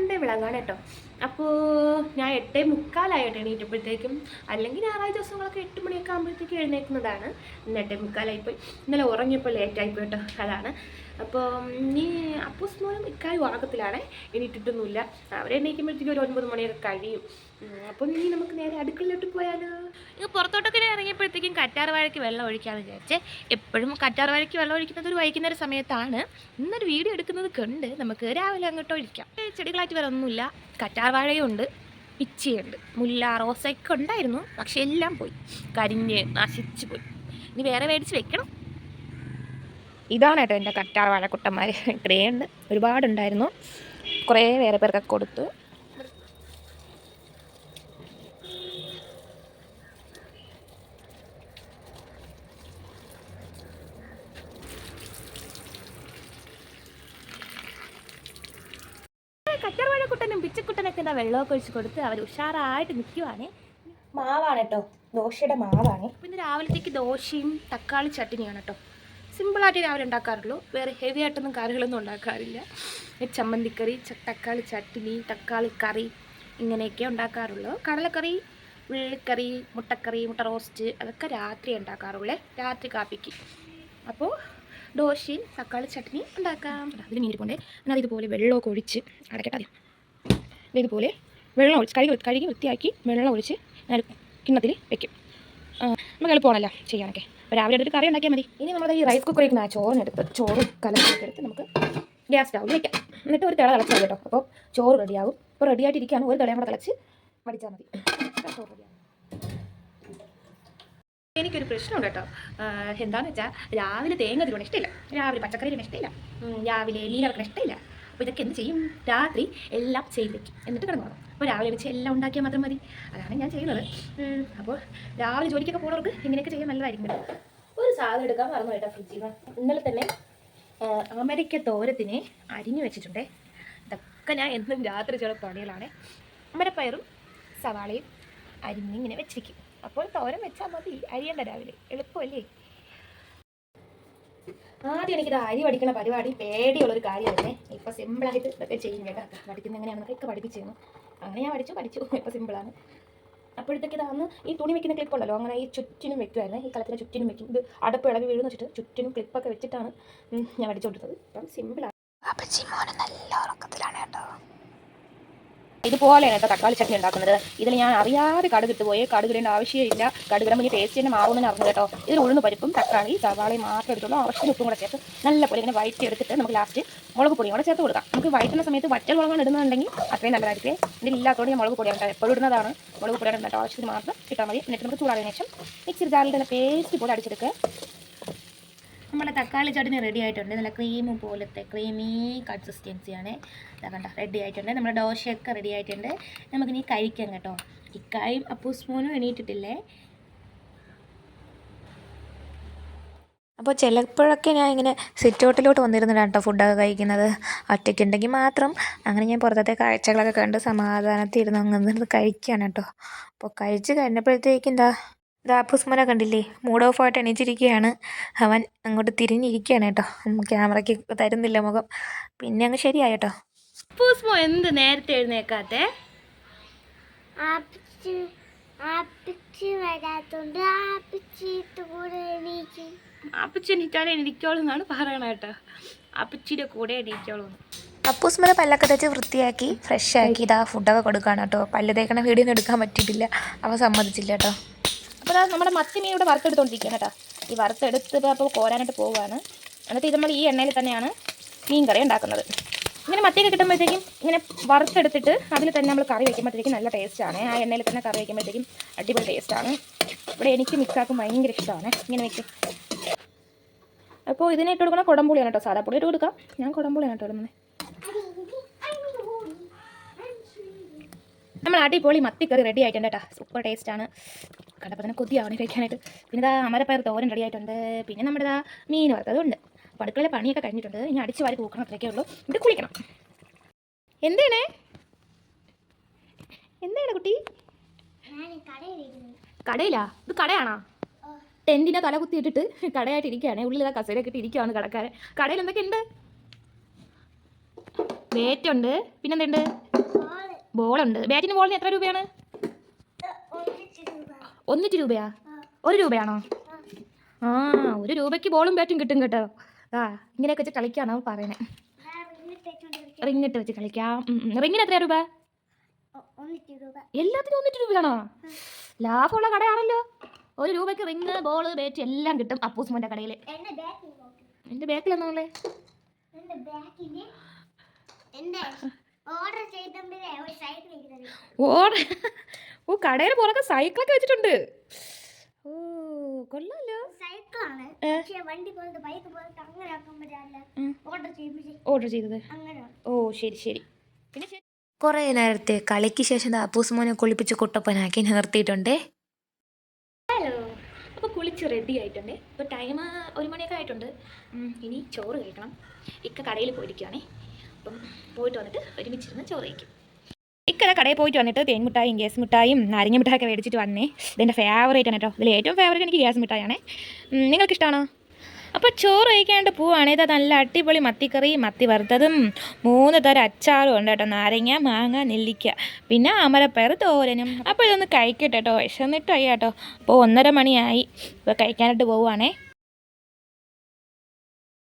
Sunday വിളങ്ങാണ് കേട്ടോ. അപ്പോൾ ഞാൻ എട്ടേ മുക്കാലായിട്ട് എണീറ്റപ്പോഴത്തേക്കും അല്ലെങ്കിൽ ഞായറാഴ്ച ദിവസങ്ങളൊക്കെ എട്ട് മണിയൊക്കെ ആകുമ്പോഴത്തേക്കും എഴുന്നേൽക്കുന്നതാണ് ഇന്ന് എട്ടേ മുക്കാലായിപ്പോയി. ഇന്നലെ ഉറങ്ങിയപ്പോൾ ലേറ്റായിപ്പോയി കേട്ടോ. അതാണ്. അപ്പോൾ നീ അപ്പൂസ് മോനും ഇക്കാര്യം ഉറക്കത്തിലാണ്. എണീറ്റിട്ടൊന്നുമില്ല. അവർ എണീക്കുമ്പോഴത്തേക്കും ഒരു ഒൻപത് മണിയൊക്കെ കഴിയും. അപ്പോൾ നീ നമുക്ക് നേരെ അടുക്കളയിലോട്ട് പോയാലോ? ഇത് പുറത്തോട്ടൊക്കെ ഇറങ്ങിയപ്പോഴത്തേക്കും കറ്റാർ വാഴയ്ക്ക് വെള്ളം ഒഴിക്കാമെന്ന് വിചാരിച്ചേ. എപ്പോഴും കറ്റാർ വാഴയ്ക്ക് വെള്ളം ഒഴിക്കുന്നത് ഒരു വൈകുന്നേര സമയത്താണ്. ഇന്നൊരു വീഡിയോ എടുക്കുന്നത് കണ്ട് നമുക്ക് രാവിലെ അങ്ങോട്ട് ഒഴിക്കാം. ചെടികളായിട്ട് വേറെ ഒന്നുമില്ല കറ്റാർ വാഴയുണ്ട് പിച്ചിയുണ്ട് മുല്ല റോസയൊക്കെ ഉണ്ടായിരുന്നു പക്ഷെ എല്ലാം പോയി. കരിഞ്ഞ് നശിച്ചു പോയി. ഇനി വേറെ മേടിച്ച് വെക്കണം. ഇതാണ് കേട്ടോ എന്റെ കറ്റാർവാഴ കുട്ടന്മാർ ഇത്രയും ഉണ്ട് ഒരുപാടുണ്ടായിരുന്നു. കുറേ വേറെ പേർക്കൊക്കെ കൊടുത്തു. കറ്റർവാഴക്കുട്ടനും പിച്ചക്കുട്ടനൊക്കെ എന്താ വെള്ളമൊക്കെ ഒഴിച്ച് കൊടുത്ത് അവർ ഉഷാറായിട്ട് നിൽക്കുവാണ്. മാവാണ് കേട്ടോ. ദോശയുടെ മാവാണ്. പിന്നെ രാവിലത്തേക്ക് ദോശയും തക്കാളി ചട്ടിനിയാണ് കേട്ടോ. സിമ്പിളായിട്ട് രാവിലെ ഉണ്ടാക്കാറുള്ളൂ. വേറെ ഹെവി ആയിട്ടൊന്നും കറികളൊന്നും ഉണ്ടാക്കാറില്ല. ചമ്മന്തിക്കറി തക്കാളി ചട്ടിനി തക്കാളി കറി ഇങ്ങനെയൊക്കെ ഉണ്ടാക്കാറുള്ളൂ. കടലക്കറി ഉള്ളിക്കറി മുട്ടക്കറി മുട്ട റോസ്റ്റ് അതൊക്കെ രാത്രി ഉണ്ടാക്കാറുള്ളേ. രാത്രി കാപ്പിക്ക്. അപ്പോൾ ദോശയും തക്കാളി ചട്നി ഉണ്ടാക്കാം. അതിൽ നീരിക്കൊണ്ടേ എന്നാൽ ഇതുപോലെ വെള്ളമൊക്കെ ഒഴിച്ച് അടയ്ക്കട്ടെ അതെ ഇതുപോലെ വെള്ളം ഒഴിച്ച് കഴുകി കഴുകി വൃത്തിയാക്കി വെള്ളം ഒഴിച്ച് ഞാൻ കിണ്ണത്തിൽ വെക്കും. നമുക്ക് എളുപ്പമാണല്ലോ ചെയ്യാനൊക്കെ. അപ്പോൾ രാവിലെ എടുത്ത് കറി ഉണ്ടാക്കിയാൽ മതി. ഇനി നമ്മുടെ ഈ റൈസ് കുക്കറിൽ നിന്ന് ആ ചോറിനെടുത്ത് ചോറും കലക്കൊക്കെ എടുത്ത് നമുക്ക് ഗ്യാസ് സ്റ്റൗവിൽ വെക്കാം. എന്നിട്ട് ഒരു തിള തിളച്ചാൽ കേട്ടോ. അപ്പോൾ ചോറ് റെഡിയാകും ഇപ്പോൾ റെഡിയായിട്ടിരിക്കുകയാണ് ഒരു തിളയും കൂടെ തിളച്ച് മടിച്ചാൽ മതി. ചോറ് റെഡിയാകും എനിക്കൊരു പ്രശ്നമുണ്ട് കേട്ടോ. എന്താണെന്ന് വെച്ചാൽ രാവിലെ തേങ്ങ തിരുവണ ഇഷ്ടമില്ല. രാവിലെ പച്ചക്കറി ഇഷ്ടമില്ല. രാവിലെ ഇറക്കണ ഇഷ്ടമില്ല. അപ്പോൾ ഇതൊക്കെ എന്ത് ചെയ്യും? രാത്രി എല്ലാം ചെയ്ത് വെക്കും. എന്നിട്ട് കിടന്നു അപ്പോൾ രാവിലെ വെച്ച് എല്ലാം ഉണ്ടാക്കിയാൽ മാത്രം മതി. അതാണ് ഞാൻ ചെയ്യുന്നത്. അപ്പോൾ രാവിലെ ജോലിക്കൊക്കെ പോകുന്നവർക്ക് ഇങ്ങനെയൊക്കെ ചെയ്യാൻ നല്ലതായിരിക്കും ഒരു സാധനം എടുക്കാൻ മറന്നു കേട്ടോ ഫ്രിഡ്ജിൽ ഇന്നലെ തന്നെ അമേരിക്ക തോരത്തിനെ അരിഞ്ഞു വെച്ചിട്ടുണ്ടേ. ഇതൊക്കെ ഞാൻ എന്നും രാത്രി ചില പണികളാണ്. അമരപ്പയറും സവാളയും അരിഞ്ഞിങ്ങനെ വെച്ചിരിക്കും. അപ്പോൾ തോരൻ വെച്ചാൽ മതി. അരിയണ്ട രാവിലെ. എളുപ്പമല്ലേ? ആദ്യം എനിക്കിത് അരി പഠിക്കുന്ന പരിപാടി പേടിയുള്ളൊരു കാര്യമായിരുന്നേ ഇപ്പോൾ സിമ്പിളായിട്ട് ഇതൊക്കെ ചെയ്യും കേട്ടോ. പഠിക്കുന്ന എങ്ങനെയാണെന്നൊക്കെ ഒക്കെ പഠിപ്പിച്ചിരുന്നു. അങ്ങനെ ഞാൻ പഠിച്ചു പഠിച്ചു ഇപ്പോൾ സിമ്പിളാണ് അപ്പോഴത്തേക്ക് ഇതാന്ന് ഈ തുണി വെക്കുന്ന ക്ലിപ്പ് ഉണ്ടല്ലോ. അങ്ങനെ ഈ ചുറ്റിനും വെക്കുമായിരുന്നു ഈ കളത്തിലെ ചുറ്റിനും വെക്കും. ഇത് അടപ്പ് ഇളവി വീഴുന്ന വെച്ചിട്ട് ചുറ്റിനും ക്ലിപ്പൊക്കെ വെച്ചിട്ടാണ് ഞാൻ പഠിച്ചുകൊണ്ടിരുന്നത് അപ്പം സിമ്പിളാണ് അപ്പൊ മോന് നല്ല ഉറക്കത്തിലാണ് കേട്ടോ. ഇതുപോലെയാണ് കേട്ടോ തക്കാളി ചട്നി ഉണ്ടാക്കുന്നത്. ഇതിൽ ഞാൻ അറിയാതെ കടുകിട്ട് പോയി. കടുക് ഇടേണ്ട ആവശ്യമില്ല. കടുക് ഇനി ടേസ്റ്റ് തന്നെ മാറുമെന്ന് അറിഞ്ഞു കേട്ടോ. ഇതിൽ ഉഴുന്ന് പരിപ്പും തക്കാളി സവാളയും മാത്രം എടുത്തുള്ളൂ. ആവശ്യത്തിന് ഉപ്പും കൂടെ ചേർത്ത് നല്ലപോലെ ഇങ്ങനെ വഴറ്റി എടുത്തിട്ട് നമുക്ക് ലാസ്റ്റ് മുളക് പൊടിയും കൂടെ ചേർത്ത് കൊടുക്കാം. നമുക്ക് വഴറ്റുന്ന സമയത്ത് വറ്റൽ മുളകാണ് ഇടുന്നുണ്ടെങ്കിൽ അത്രയും നല്ലതായിരിക്കും ഇതിൽ ഇല്ലാത്തതുകൊണ്ട് ഞാൻ മുളക് ആണ് എപ്പോഴും ഇടുന്നതാണ്. മുളക് പൊടിയാണ് ഇടുന്നത് ആവശ്യത്തിന് മാത്രം ഇട്ടാൽ മതി. എന്നിട്ട് നമുക്ക് ചൂടാറിയതിനു ശേഷം മിക്സി ജാറിൽ തന്നെ പേസ്റ്റ് പോലെ അടിച്ചെടുക്കുക. നമ്മുടെ തക്കാളി ചട്നി റെഡി ആയിട്ടുണ്ട്. നല്ല ക്രീം പോലത്തെ ക്രീമി കൺസിസ്റ്റൻസിയാണ് കണ്ട റെഡി ആയിട്ടുണ്ട്. നമ്മുടെ ദോശയൊക്കെ റെഡി ആയിട്ടുണ്ട്. നമുക്കിനി കഴിക്കാം കേട്ടോ. ഇക്കായും അപ്പൂ സ്പൂണും എണീറ്റിട്ടില്ലേ? അപ്പോൾ ചിലപ്പോഴൊക്കെ ഞാൻ ഇങ്ങനെ സിറ്റൗട്ടിലോട്ട് വന്നിരുന്നിട്ടാണ് കേട്ടോ ഫുഡൊക്കെ കഴിക്കുന്നത്. ഒറ്റയ്ക്കുണ്ടെങ്കിൽ മാത്രം അങ്ങനെ ഞാൻ പുറത്തത്തെ കാഴ്ചകളൊക്കെ കണ്ട് സമാധാനത്തിൽ ഇരുന്ന് അങ്ങനെ കഴിക്കുകയാണ് കേട്ടോ. അപ്പോൾ കഴിച്ച് കഴിഞ്ഞപ്പോഴത്തേക്ക് എന്താ ഇതാ അപ്പുസ്മനെ കണ്ടില്ലേ? മൂഡ് ഓഫ് ആയിട്ട് എണീച്ചിരിക്കുകയാണ്. അവൻ അങ്ങോട്ട് തിരിഞ്ഞിരിക്കുകയാണ് കേട്ടോ. ക്യാമറയ്ക്ക് തരുന്നില്ല മുഖം. പിന്നെ അങ്ങ് ശരിയായി കേട്ടോ എന്ത് നേരത്തെ എഴുന്നേക്കാത്തെ? ആപ്പിച്ചിട്ട് കൂടെ എണീക്ക്. അപ്പച്ചി എണീറ്റാലേ എണീക്കോളൂ എന്നാണ് പറയണ കേട്ടോ. അപ്പച്ചിയുടെ കൂടെ എണീക്കോളൂ. അപ്പൂസ്മനെ പല്ലൊക്കെ തേച്ച് വൃത്തിയാക്കി ഫ്രഷ് ആക്കി ഇതാ ഫുഡൊക്കെ കൊടുക്കുകയാണ് കേട്ടോ. പല്ല് തേക്കണ വീഡിയോ ഒന്നും എടുക്കാൻ പറ്റിയിട്ടില്ല. അവ സമ്മതിച്ചില്ല കേട്ടോ. അപ്പോൾ നമ്മുടെ മത്തി മീൻ ഇവിടെ വറുത്തെടുത്തോണ്ടിരിക്കുകയാണ് കേട്ടോ. ഈ വറുത്തെടുത്ത് അപ്പോൾ കോരാനായിട്ട് പോവുകയാണ് എന്നിട്ട് ഇത് നമ്മൾ ഈ എണ്ണയിൽ തന്നെയാണ് മീൻ കറി ഉണ്ടാക്കുന്നത്. ഇങ്ങനെ മത്തിയൊക്കെ കിട്ടുമ്പോഴത്തേക്കും ഇങ്ങനെ വറുത്തെടുത്തിട്ട് അതിൽ തന്നെ നമ്മൾ കറി വയ്ക്കുമ്പോഴത്തേക്കും നല്ല ടേസ്റ്റാണ് ആ എണ്ണയിൽ തന്നെ കറി വയ്ക്കുമ്പോഴത്തേക്കും അടിപൊളി ടേസ്റ്റാണ് ഇവിടെ എനിക്ക് മിക്സാക്കും ഭയങ്കര ഇഷ്ടമാണ്. ഇങ്ങനെ വെക്കും. അപ്പോൾ ഇതിനെ ഇട്ട് കൊടുക്കണം കുടംപുളിയാണ് കേട്ടോ. സാധാ പുളി ഇട്ട് കൊടുക്കാം. ഞാൻ കുടംപുളിയാണ് കേട്ടോ ഇടുന്നത്. നമ്മൾ അടിപൊളി മത്തിക്കറി റെഡി ആയിട്ടുണ്ട് കേട്ടോ. സൂപ്പർ ടേസ്റ്റാണ് കണ്ടപ്പോൾ തന്നെ കൊതിയാവണേ കഴിക്കാനായിട്ട്. പിന്നെ ഇതാ അമരപ്പയർ തോരൻ റെഡി ആയിട്ടുണ്ട്. പിന്നെ നമ്മുടെ ഇതാ മീൻ വറുത്തതുണ്ട്. അപ്പോൾ അടുക്കളയിലെ പണിയൊക്കെ കഴിഞ്ഞിട്ടുണ്ട്. ഇനി അടിച്ച് വാരി കൂക്കണം അത്രയൊക്കെ ഉള്ളൂ. ഇവിടെ കുളിക്കണം. എന്താണ്? എന്താണ് കുട്ടി? കടയിലാ? ഇത് കടയാണോ? ടെന്റിനെ തല കുത്തിയിട്ടിട്ട് കടയായിട്ട് ഇരിക്കുകയാണ്. ഉള്ളിൽ ഇതാ കസേരയൊക്കെ ഇട്ട് ഇരിക്കുകയാണ് കടക്കാരൻ. കടയിൽ എന്തൊക്കെ ഉണ്ട്? ബാറ്റുണ്ട് പിന്നെന്തുണ്ട് ബോളുണ്ട് ബാറ്റിന് ബോളിന് എത്ര രൂപയാണ്? ഒന്നിട്ട് രൂപയാ? ഒരു രൂപയാണോ? ആ ഒരു രൂപയ്ക്ക് ബോളും ബാറ്റും കിട്ടും കേട്ടോ. ആ ഇങ്ങനെയൊക്കെ വെച്ച് കളിക്കാണോ പറയുന്നത് റിങ്ങിട്ട് വെച്ച് കളിക്കാം. റിങ്ങിന് എത്രയാ രൂപ? എല്ലാത്തിനും ഒന്നിട്ട് രൂപയാണോ? ലാഭമുള്ള കടയാണല്ലോ. ഒരു രൂപയ്ക്ക് റിങ് ബോൾ ബാറ്റ് എല്ലാം കിട്ടും അപ്പൂസ്മോന്റെ കടയിൽ എന്റെ ബാക്കിൽ നോക്ക് ഇരിക്കുന്നത് ഓ കടയിൽ പോലൊക്കെ സൈക്കിളൊക്കെ വെച്ചിട്ടുണ്ട്. ഓ കൊള്ളാലോ. സൈക്കിളാണ് വണ്ടി പോലത്തെ ബൈക്ക് പോലത്തെ അങ്ങനെ. ഓർഡർ ചെയ്യുമ്പോഴേ ഓർഡർ ചെയ്തത്. അങ്ങനെ. ഓ ശരി ശരി. പിന്നെ ശരി. കുറേ നേരത്തെ കളിക്ക് ശേഷം അപ്പൂസ് മോനെ കുളിപ്പിച്ച് കുട്ടപ്പനാക്കി നിർത്തിയിട്ടുണ്ടേ. ഹലോ അപ്പോൾ കുളിച്ച് റെഡി ആയിട്ടുണ്ട്. ഇപ്പോൾ ടൈം ഒരു മണിയൊക്കെ ആയിട്ടുണ്ട്. ഇനി ചോറ് കഴിക്കണം. ഇക്ക കടയിൽ പോയിരിക്കുകയാണേ അപ്പം പോയിട്ട് വന്നിട്ട് ഒരുമിച്ചിരുന്ന് ചോറ് കഴിക്കും. ഇക്കടെ കടയിൽ പോയിട്ട് വന്നിട്ട് തേൻ മിഠായും ഗ്യാസ് മിഠായും നാരങ്ങ മിഠായൊക്കെ മേടിച്ചിട്ട് വന്നേ. ഇതെന്റെ ഫേവറേറ്റ് ആണ് കേട്ടോ. ഇതിൽ ഏറ്റവും ഫേവറേറ്റ് എനിക്ക് ഗ്യാസ് മിഠായാണേ നിങ്ങൾക്കിഷ്ടമാണോ അപ്പോൾ ചോറ് കഴിക്കാണ്ട് പോവാണ്. ഇതാ നല്ല അടിപൊളി മത്തിക്കറി മത്തി വറുത്തതും മൂന്ന് തരം അച്ചാറും ഉണ്ട് കേട്ടോ. നാരങ്ങ മാങ്ങ നെല്ലിക്ക പിന്നെ അമരപ്പയർ തോരനും. അപ്പോൾ ഇതൊന്ന് കഴിക്കട്ടെ കേട്ടോ. വിശന്നിട്ടായി കേട്ടോ. അപ്പോൾ ഒന്നര മണിയായി. ഇപ്പോൾ കഴിക്കാനായിട്ട് പോവുകയാണേ